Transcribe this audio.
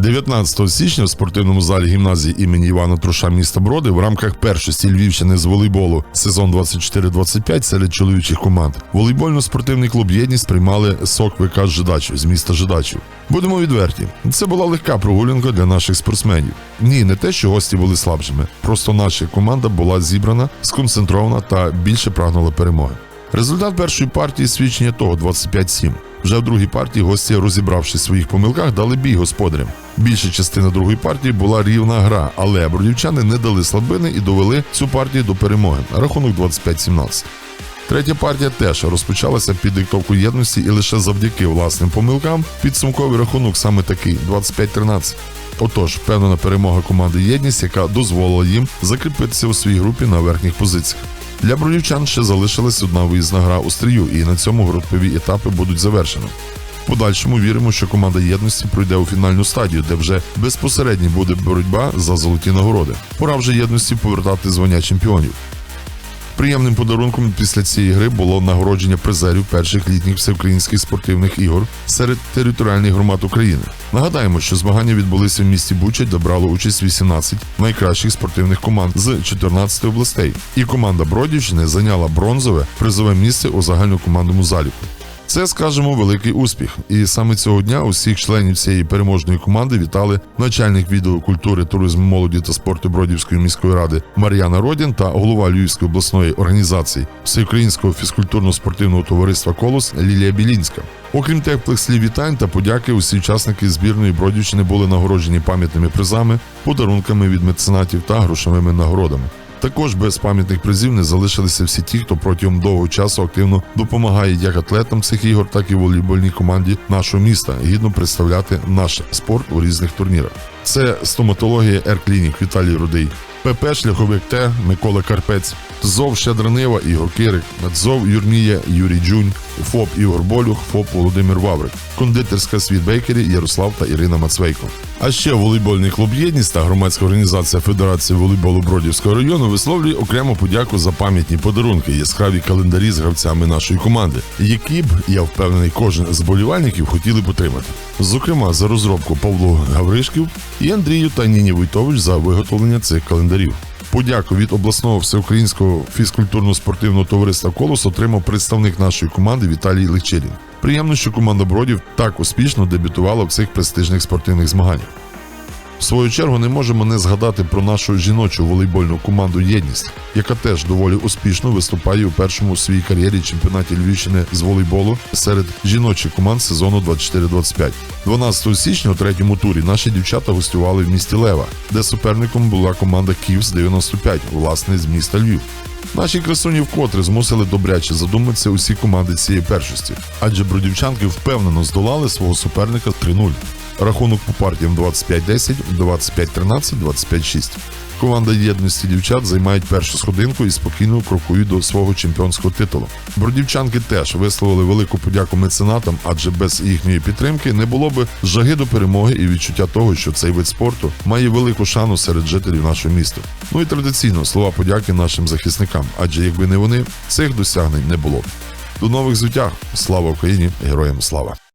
19 січня в спортивному залі гімназії імені Івана Труша міста Броди в рамках першості Львівщини з волейболу сезон 24-25 серед чоловічих команд волейбольно-спортивний клуб Єдність приймали сок ВК Жидачів з міста Жидачів. Будемо відверті, це була легка прогулянка для наших спортсменів. Ні, не те, що гості були слабшими. Просто наша команда була зібрана, сконцентрована та більше прагнула перемоги. Результат першої партії свідчення того 25-7. Вже в другій партії гості, розібравшись в своїх помилках, дали бій господарям. Більша частина другої партії була рівна гра, але бродівчани не дали слабини і довели цю партію до перемоги. Рахунок 25-17. Третя партія теж розпочалася під диктовку єдності і лише завдяки власним помилкам підсумковий рахунок саме такий 25-13. Отож, впевнена перемога команди Єдність, яка дозволила їм закріпитися у своїй групі на верхніх позиціях. Для бродівчан ще залишилась одна виїзна гра у стрію, і на цьому групові етапи будуть завершені. Подальшому віримо, що команда єдності пройде у фінальну стадію, де вже безпосередньо буде боротьба за золоті нагороди. Пора вже єдності повертати звання чемпіонів. Приємним подарунком після цієї гри було нагородження призерів перших літніх всеукраїнських спортивних ігор серед територіальних громад України. Нагадаємо, що змагання відбулися в місті Буча, де брало участь 18 найкращих спортивних команд з 14 областей. І команда Бродівщини зайняла бронзове призове місце у загальнокомандному заліку. Це, скажемо, великий успіх. І саме цього дня усіх членів цієї переможної команди вітали начальник відділу культури, туризму, молоді та спорту Бродівської міської ради Мар'яна Родін та голова Львівської обласної організації Всеукраїнського фізкультурно-спортивного товариства Колос Лілія Білінська. Окрім теплих слів вітань та подяки, усі учасники збірної Бродівщини були нагороджені пам'ятними призами, подарунками від меценатів та грошовими нагородами. Також без пам'ятних призів не залишилися всі ті, хто протягом довгого часу активно допомагає як атлетам цих ігор, так і волейбольній команді нашого міста, гідно представляти наш спорт у різних турнірах. Це стоматологія Ерклінік Віталій Рудий, ПП Шляховик Т Микола Карпець, ЗОВ Щедранива Ігор Кирик, ЗОВ Юрмія Юрій Джунь, ФОП Ігор Болюх, ФОП Володимир Ваврик, кондитерська світ Бейкері Ярослав та Ірина Мацвейко. А ще волейбольний клуб Єдність та громадська організація Федерації волейболу Бродівського району висловлює окрему подяку за пам'ятні подарунки, яскраві календарі з гравцями нашої команди, які б я впевнений, кожен з болівальників хотіли б отримати. Зокрема, за розробку Павло Гавришків і Андрію та Ніні Войтович за виготовлення цих календарів. Подяку від обласного всеукраїнського фізкультурно-спортивного товариства Колос отримав представник нашої команди Віталій Личерін. Приємно, що команда Бродів так успішно дебютувала в цих престижних спортивних змаганнях. В свою чергу не можемо не згадати про нашу жіночу волейбольну команду Єдність, яка теж доволі успішно виступає у першому своїй кар'єрі чемпіонаті Львівщини з волейболу серед жіночих команд сезону 24-25. 12 січня у третьому турі наші дівчата гостювали в місті Лева, де суперником була команда Київс 95, власне з міста Львів. Наші красуні вкотре змусили добряче задуматися усі команди цієї першості, адже бродівчанки впевнено здолали свого суперника 3-0. Рахунок по партіям 25-10, 25-13, 25-6. Команда єдності дівчат займають першу сходинку і спокійно крокують до свого чемпіонського титулу. Бродівчанки теж висловили велику подяку меценатам, адже без їхньої підтримки не було б жаги до перемоги і відчуття того, що цей вид спорту має велику шану серед жителів нашого міста. Ну і традиційно слова подяки нашим захисникам, адже якби не вони, цих досягнень не було. До нових звитяг! Слава Україні! Героям слава!